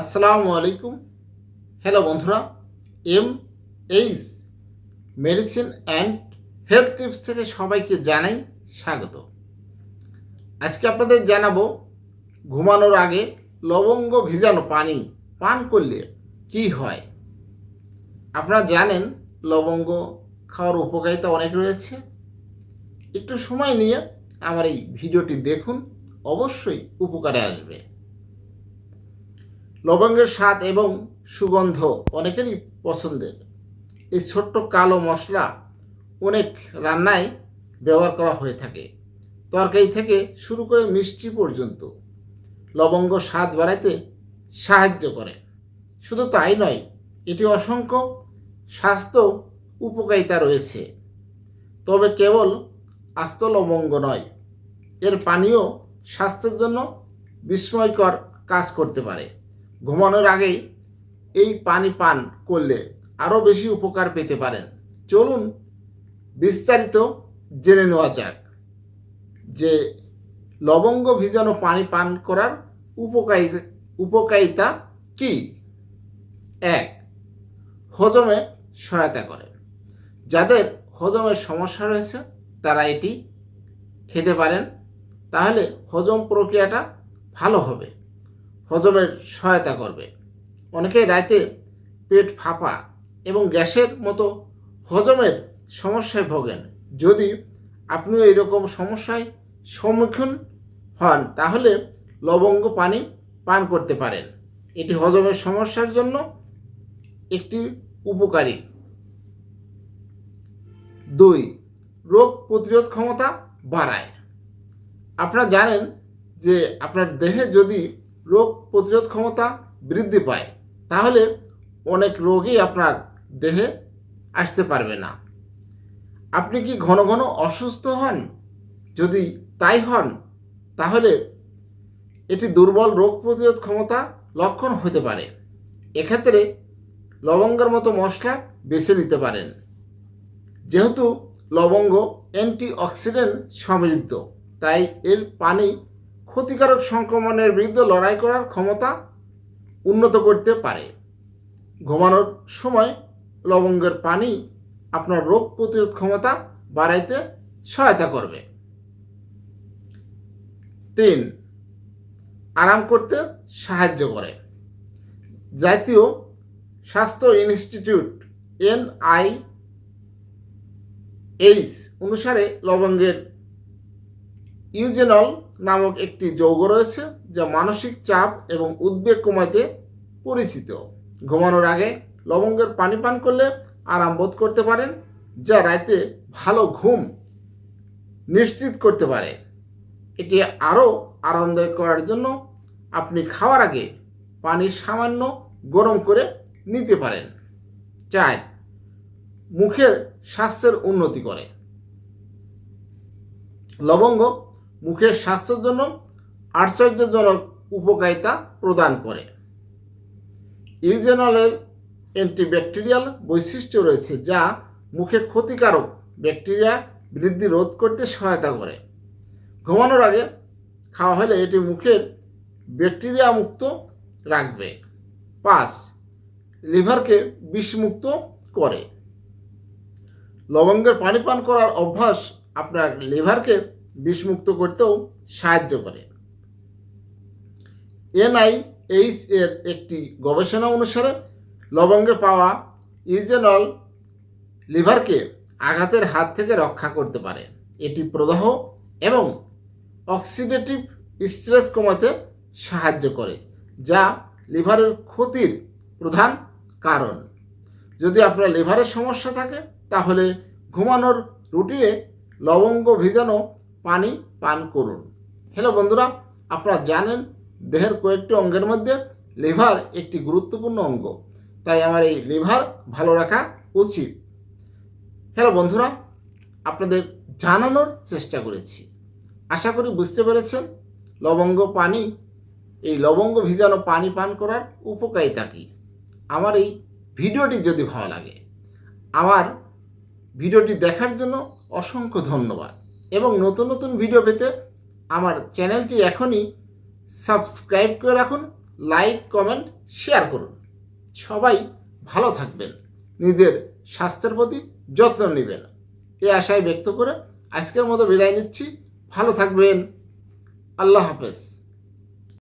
আসসালামু আলাইকুম। হ্যালো বন্ধুরা। M H medicine and health tips থেকে সবাইকে জানাই স্বাগত। আজকে আপনাদের জানাব, ঘুমানোর আগে লবঙ্গ ভিজানো পানি পান করলে কি হয়? আপনারা জানেন, লবঙ্গ খাওয়ার উপকারিতা অনেক রয়েছে। একটু সময় নিয়ে আমার এই ভিডিওটি দেখুন, অবশ্যই উপকারে আসবে। লবঙ্গের স্বাদ এবং সুগন্ধ অনেকেরই পছন্দের। এই ছোট্ট কালো মশলা অনেক রান্নায় ব্যবহার করা হয়ে থাকে। তরকারি থেকে শুরু করে মিষ্টি পর্যন্ত লবঙ্গ স্বাদ বাড়াইতে সাহায্য করে। শুধু তাই নয় এটি অসংখ্য স্বাস্থ্য উপকারিতা রয়েছে। তবে কেবল আস্ত লবঙ্গ নয়, এর পানীয় স্বাস্থ্যের জন্য বিস্ময়কর কাজ করতে পারে। ঘুমানোর আগেই এই পানি পান করলে আরও বেশি উপকার পেতে পারেন। চলুন বিস্তারিত জেনে নেওয়া যাক যে লবঙ্গ ভিজানো পানি পান করার উপকারিতা উপকারিতা কি? এক, হজমে সহায়তা করে। যাদের হজমের সমস্যা রয়েছে, তারা এটি খেতে পারেন। তাহলে হজম প্রক্রিয়াটা ভালো হবে। হজমের সহায়তা করবে। অনেকে রাতে পেট ফাঁপা এবং গ্যাসের মতো হজমের সমস্যায় ভোগেন। যদি আপনিও এরকম সমস্যায় সম্মুখীন হন, তাহলে লবঙ্গ পানি পান করতে পারেন। এটি হজমের সমস্যার জন্য একটি উপকারী। দুই, রোগ প্রতিরোধ ক্ষমতা বাড়ায়। আপনারা জানেন যে আপনার দেহে যদি রোগ প্রতিরোধ ক্ষমতা বৃদ্ধি পায়, তাহলে অনেক রোগই আপনার দেহে আসতে পারবে না। আপনি কি ঘন ঘন অসুস্থ হন? যদি তাই হন, তাহলে এটি দুর্বল রোগ প্রতিরোধ ক্ষমতা লক্ষণ হতে পারে। এক্ষেত্রে লবঙ্গের মতো মশলা বেছে নিতে পারেন। যেহেতু লবঙ্গ অ্যান্টি অক্সিডেন্ট সমৃদ্ধ, তাই এর পানি ক্ষতিকারক সংক্রমণের বিরুদ্ধে লড়াই করার ক্ষমতা উন্নত করতে পারে। ঘুমানোর সময় লবঙ্গের পানি আপনার রোগ প্রতিরোধ ক্ষমতা বাড়াইতে সহায়তা করবে। তিন, আরাম করতে সাহায্য করে। জাতীয় স্বাস্থ্য ইনস্টিটিউট এনআই এইচ অনুসারে লবঙ্গের ইউজেনল নামক একটি যৌগ রয়েছে যা মানসিক চাপ এবং উদ্বেগ কমাতে পরিচিত। ঘুমানোর আগে লবঙ্গের পানি পান করলে আরাম বোধ করতে পারেন, যা রাতে ভালো ঘুম নিশ্চিত করতে পারে। এটি আরও আরামদায়ক করার জন্য আপনি খাওয়ার আগে পানি সামান্য গরম করে নিতে পারেন। চায় মুখের স্বাস্থ্যের উন্নতি করে। লবঙ্গ মুখের স্বাস্থ্যের জন্য আশ্চর্যজনক উপকারিতা প্রদান করে। ইউজেনলের অ্যান্টিব্যাকটেরিয়াল বৈশিষ্ট্য রয়েছে যা মুখে ক্ষতিকারক ব্যাকটেরিয়া বৃদ্ধি রোধ করতে সহায়তা করে। ঘুমানোর আগে খাওয়া হলে এটি মুখের ব্যাকটেরিয়া মুক্ত রাখবে। পাঁচ, লিভারকে বিষমুক্ত করে। লবঙ্গের পানি পান করার অভ্যাস আপনার লিভারকে বিষমুক্ত করতেও সাহায্য করে। এনআইএইচ এর একটি গবেষণা অনুসারে লবঙ্গে পাওয়া ইজেনল লিভারকে আঘাতের হাত থেকে রক্ষা করতে পারে। এটি প্রদাহ এবং অক্সিডেটিভ স্ট্রেস কমাতে সাহায্য করে, যা লিভারের ক্ষতির প্রধান কারণ। যদি আপনার লিভারের সমস্যা থাকে, তাহলে ঘুমানোর রুটিনে লবঙ্গ ভিজানো পানি পান করুন। হ্যালো বন্ধুরা, আপনারা জানেন দেহের কয়েকটি অঙ্গের মধ্যে লিভার একটি গুরুত্বপূর্ণ অঙ্গ। তাই আমার এই লিভার ভালো রাখা উচিত। হ্যালো বন্ধুরা, আপনাদের জানানোর চেষ্টা করেছি। আশা করি বুঝতে পেরেছেন, লবঙ্গ পানি, এই লবঙ্গ ভিজানো পানি পান করার উপকারিতা কী? আমার এই ভিডিওটি যদি ভালো লাগে, আমার ভিডিওটি দেখার জন্য অসংখ্য ধন্যবাদ। এবং নতুন নতুন ভিডিও পেতে আমার চ্যানেলটি এখনই সাবস্ক্রাইব করে রাখুন লাইক কমেন্ট শেয়ার করুন। সবাই ভালো থাকবেন, নিজের স্বাস্থ্যের প্রতি যত্ন নেবেন। এই আশায় ব্যক্ত করে আজকের মতো বিদায় নিচ্ছি। ভালো থাকবেন। আল্লাহ হাফেজ।